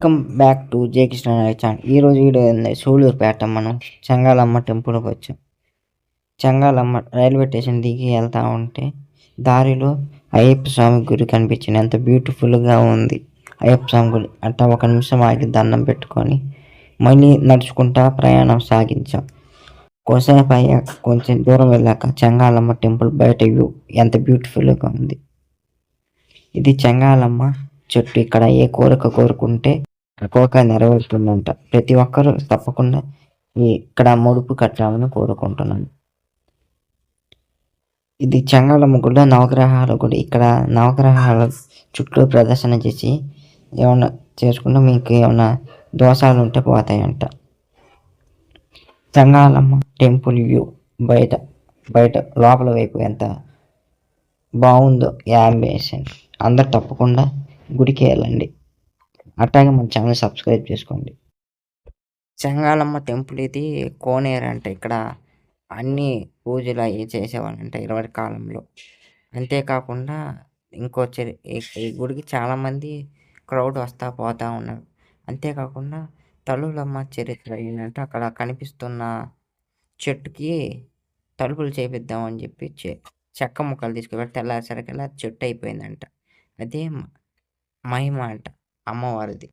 Welcome back to J Krishna channel. ఈ రోజు video ఏంది? సూళ్ళూరుపేట మనం చెంగాలమ్మ టెంపుల్కి వచ్చాం. చెంగాలమ్మ రైల్వే స్టేషన్ దిగి వెళ్తా ఉంటే దారిలో అయ్యప్ప స్వామి గుడి కనిపించింది. ఎంత బ్యూటిఫుల్గా ఉంది. అయ్యప్ప స్వామి గుడి. అట్లా ఒక నిమిషం ఆగి దండం పెట్టుకొని మళ్ళీ నడుచుకుంటా ప్రయాణం సాగించాం. కొంచెంసేపు అయ్యాక కొంచెం దూరం వెళ్ళాక చెంగాలమ్మ టెంపుల్ బయట వ్యూ ఎంత బ్యూటిఫుల్గా ఉంది. ఇది చెంగాలమ్మ చెట్టు. ఇక్కడ ఏ కోరిక కోరుకుంటే తక్కువగా నెరవేరుతుందంట. ప్రతి ఒక్కరూ తప్పకుండా ఇక్కడ ముడుపు కట్టాలని కోరుకుంటున్నాను. ఇది చెంగాలమ్మ గుడి నవగ్రహాల గుడి ఇక్కడ నవగ్రహాల చుట్టూ ప్రదర్శన చేసి ఏమన్నా చేసుకుంటే మీకు ఏమన్నా దోషాలు ఉంటే పోతాయంట. చెంగాలమ్మ టెంపుల్ వ్యూ బయట బయట లోపల వైపు ఎంత బాగుందో యాంబియేషన్ అందరు తప్పకుండా గుడికి వెళ్ళండి. అట్లాగే మన ఛానల్ సబ్స్క్రైబ్ చేసుకోండి. చెంగాలమ్మ టెంపుల్ ఇది కోనేరు అంట. ఇక్కడ అన్ని పూజలు అవి చేసేవాళ్ళంట ఇరవై కాలంలో. అంతేకాకుండా ఇంకో చరి ఈ- గుడికి చాలామంది క్రౌడ్ వస్తా పోతూ ఉన్నారు. అంతేకాకుండా తలులమ్మ చరిత్ర ఏంటంటే అక్కడ కనిపిస్తున్న చెట్టుకి తలుపులు చేపిద్దామని చెప్పి చె- చెక్క ముక్కలు తీసుకుపోయి తెల్లారేసరికల్లా చెట్టు అయిపోయిందంట. అదే మహిమ అంట. అమ్మవారిది.